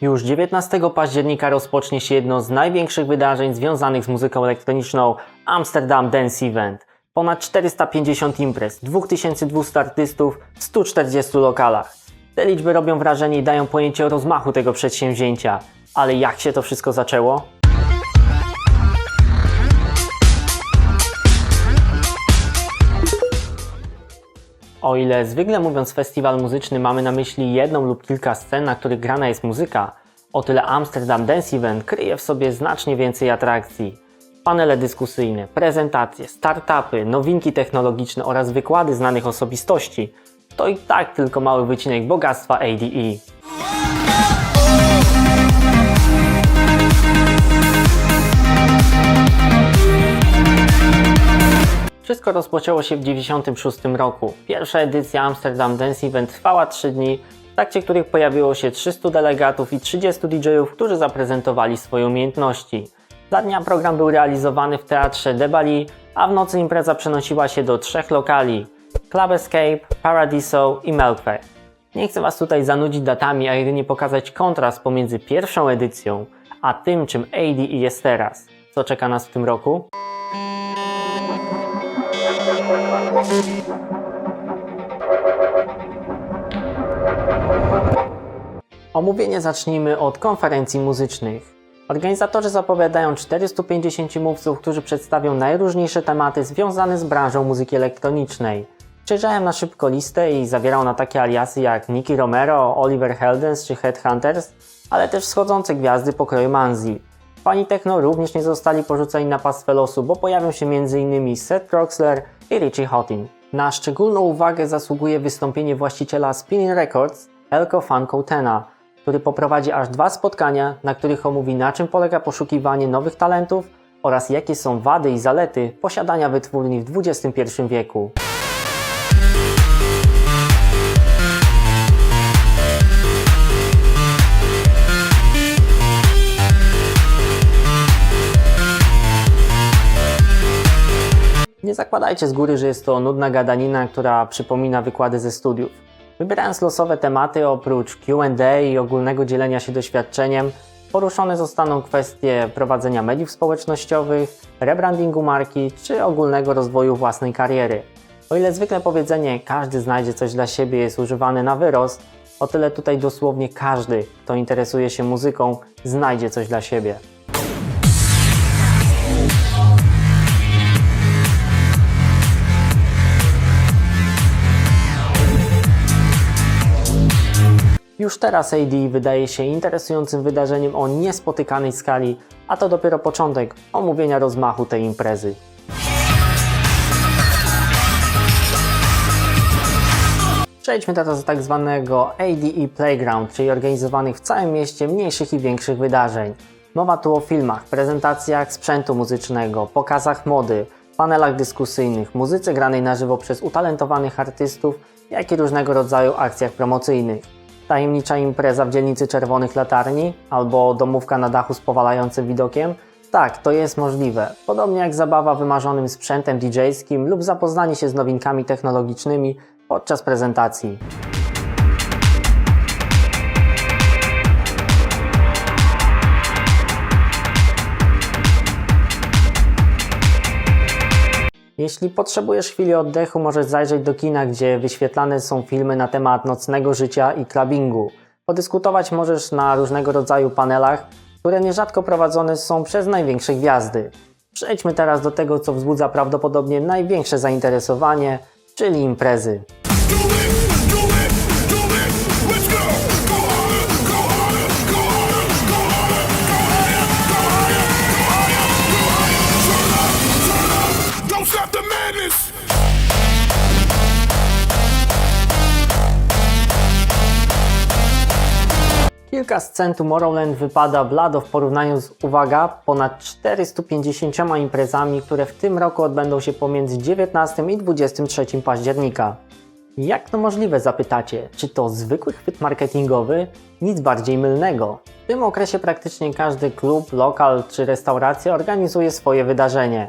Już 19 października rozpocznie się jedno z największych wydarzeń związanych z muzyką elektroniczną Amsterdam Dance Event. Ponad 450 imprez, 2200 artystów w 140 lokalach. Te liczby robią wrażenie i dają pojęcie o rozmachu tego przedsięwzięcia. Ale jak się to wszystko zaczęło? O ile zwykle mówiąc festiwal muzyczny mamy na myśli jedną lub kilka scen, na których grana jest muzyka, o tyle Amsterdam Dance Event kryje w sobie znacznie więcej atrakcji. Panele dyskusyjne, prezentacje, startupy, nowinki technologiczne oraz wykłady znanych osobistości to i tak tylko mały wycinek bogactwa. ADE. Wszystko rozpoczęło się w 1996 roku. Pierwsza edycja Amsterdam Dance Event trwała 3 dni, w trakcie których pojawiło się 300 delegatów i 30 DJ-ów, którzy zaprezentowali swoje umiejętności. Za dnia program był realizowany w teatrze De Bali, a w nocy impreza przenosiła się do trzech lokali Club Escape, Paradiso i Melkweg. Nie chcę Was tutaj zanudzić datami, a jedynie pokazać kontrast pomiędzy pierwszą edycją, a tym czym ADE jest teraz. Co czeka nas w tym roku? Omówienie zacznijmy od konferencji muzycznych. Organizatorzy zapowiadają 450 mówców, którzy przedstawią najróżniejsze tematy związane z branżą muzyki elektronicznej. Przejrzałem na szybko listę i zawierał na takie aliasy jak Nicky Romero, Oliver Heldens czy Headhunters, ale też wschodzące gwiazdy pokroju Manzi. Fani techno również nie zostali porzuceni na pastwę losu, bo pojawią się m.in. Seth Troxler i Richie. Na szczególną uwagę zasługuje wystąpienie właściciela Spinning Records, Elko Funko Tena, który poprowadzi aż dwa spotkania, na których omówi na czym polega poszukiwanie nowych talentów oraz jakie są wady i zalety posiadania wytwórni w XXI wieku. Zakładajcie z góry, że jest to nudna gadanina, która przypomina wykłady ze studiów. Wybierając losowe tematy, oprócz QA i ogólnego dzielenia się doświadczeniem, poruszone zostaną kwestie prowadzenia mediów społecznościowych, rebrandingu marki czy ogólnego rozwoju własnej kariery. O ile zwykle powiedzenie każdy znajdzie coś dla siebie jest używane na wyrost, o tyle tutaj dosłownie każdy, kto interesuje się muzyką, znajdzie coś dla siebie. Już teraz AD wydaje się interesującym wydarzeniem o niespotykanej skali, a to dopiero początek omówienia rozmachu tej imprezy. Przejdźmy teraz do tak zwanego ADE Playground, czyli organizowanych w całym mieście mniejszych i większych wydarzeń. Mowa tu o filmach, prezentacjach sprzętu muzycznego, pokazach mody, panelach dyskusyjnych, muzyce granej na żywo przez utalentowanych artystów, jak i różnego rodzaju akcjach promocyjnych tajemnicza impreza w dzielnicy Czerwonych Latarni albo domówka na dachu z powalającym widokiem? Tak, to jest możliwe. Podobnie jak zabawa wymarzonym sprzętem DJ-skim lub zapoznanie się z nowinkami technologicznymi podczas prezentacji. Jeśli potrzebujesz chwili oddechu, możesz zajrzeć do kina, gdzie wyświetlane są filmy na temat nocnego życia i clubbingu. Podyskutować możesz na różnego rodzaju panelach, które nierzadko prowadzone są przez największe gwiazdy. Przejdźmy teraz do tego, co wzbudza prawdopodobnie największe zainteresowanie, czyli imprezy. Kilka scen Tomorrowland wypada blado w porównaniu z, uwaga, ponad 450 imprezami, które w tym roku odbędą się pomiędzy 19 i 23 października. Jak to możliwe zapytacie? Czy to zwykły chwyt marketingowy? Nic bardziej mylnego. W tym okresie praktycznie każdy klub, lokal czy restauracja organizuje swoje wydarzenie.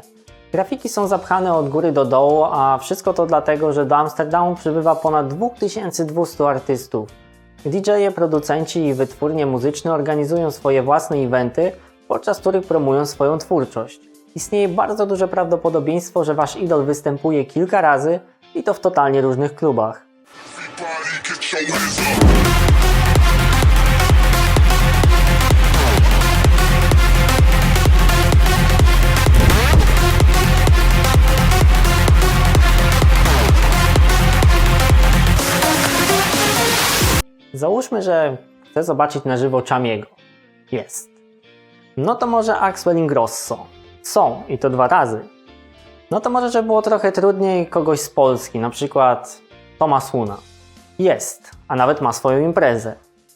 Grafiki są zapchane od góry do dołu, a wszystko to dlatego, że do Amsterdamu przybywa ponad 2200 artystów. DJ-e, producenci i wytwórnie muzyczne organizują swoje własne eventy, podczas których promują swoją twórczość. Istnieje bardzo duże prawdopodobieństwo, że wasz idol występuje kilka razy i to w totalnie różnych klubach. Załóżmy, że chcę zobaczyć na żywo Chamiego. Jest. No to może Axel Ingrosso. Są i to dwa razy. No to może, żeby było trochę trudniej kogoś z Polski, na przykład Tomasz Huna. Jest, a nawet ma swoją imprezę.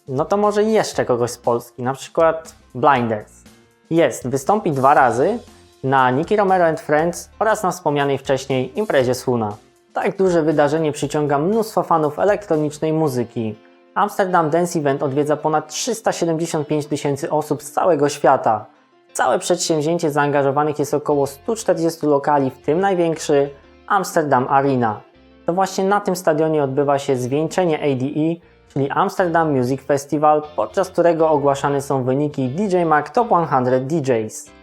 No to może jeszcze kogoś z Polski, na przykład Blinders. Jest, wystąpi dwa razy na Nicky Romero and Friends oraz na wspomnianej wcześniej imprezie z Huna. Tak duże wydarzenie przyciąga mnóstwo fanów elektronicznej muzyki. Amsterdam Dance Event odwiedza ponad 375 tysięcy osób z całego świata. W Całe przedsięwzięcie zaangażowanych jest około 140 lokali, w tym największy Amsterdam Arena. To właśnie na tym stadionie odbywa się zwieńczenie ADE, czyli Amsterdam Music Festival, podczas którego ogłaszane są wyniki DJ Mag Top 100 DJs.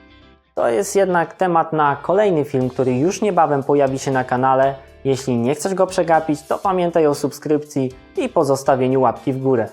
To jest jednak temat na kolejny film, który już niebawem pojawi się na kanale. Jeśli nie chcesz go przegapić, to pamiętaj o subskrypcji i pozostawieniu łapki w górę.